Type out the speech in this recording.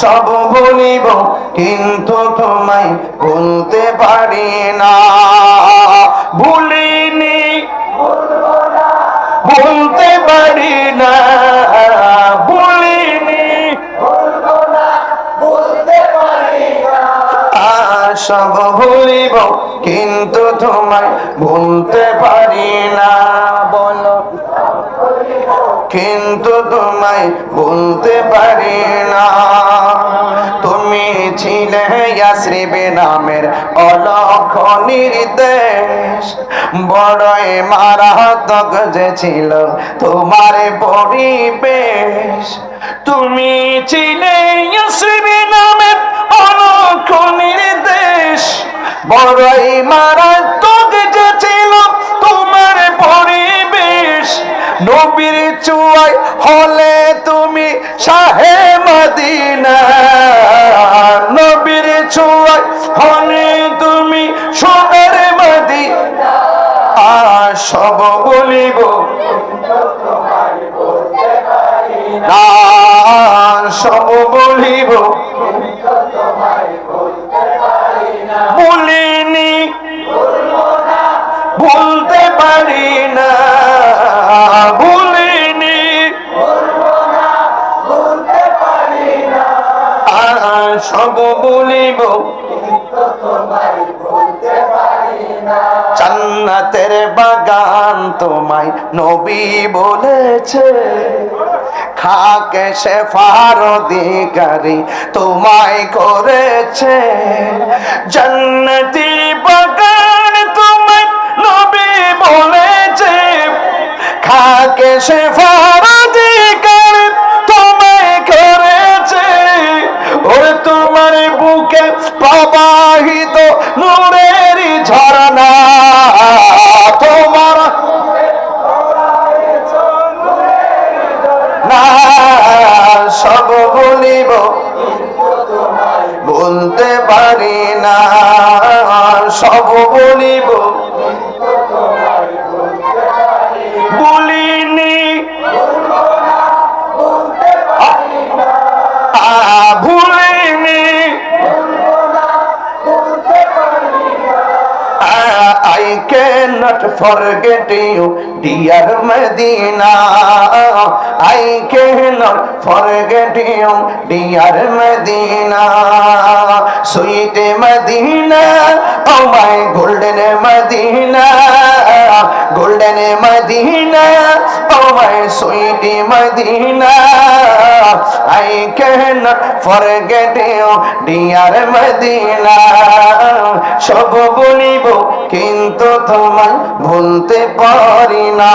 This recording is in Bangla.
সব ভুলিব, কিন্তু তোমায় ভুলতে পারি না। ভুলিনি, ভুলতে পারি না। ভুলিনি, আর সব ভুলিব, কিন্তু তোমায় ভুলতে পারি না। বলো। কিন্তু তোমায় বলতে পারি না। তুমি ছিলে ইয়াসরিবে নামের অলখ নির্দেশ। বড়ই মারাত্মক যে ছিল তোমার পরিবেশ। তুমি ছিলে ইয়াসরিবে নামের অলখ নির্দেশ। বড়ই মারাত্মক নবীর চুয়াই হলে তুমি শাহে মদিনা। নবীর চুয়াই হলে তুমি সোনার আর সব বলিব সব বলিব। বলিনি ভুলতে পারি না। ভুলিনি। সব বলিব জান্নাতের বাগান তোমায় নবী বলেছে। খাকে সে ফারদিকারি তোমায় করেছে। জান্নাতি সব বলিব বলতে পারি না। সব বলিব বলিনি আ, ভুলিনি I cannot forget you, dear Medina. I cannot forget you, dear Medina. Sweet Medina, oh my golden Medina. Golden Medina, ভাই সইটি Medina I can forget dear Medina সব বলিব কিন্তু তোমায় ভুলতে পারি না।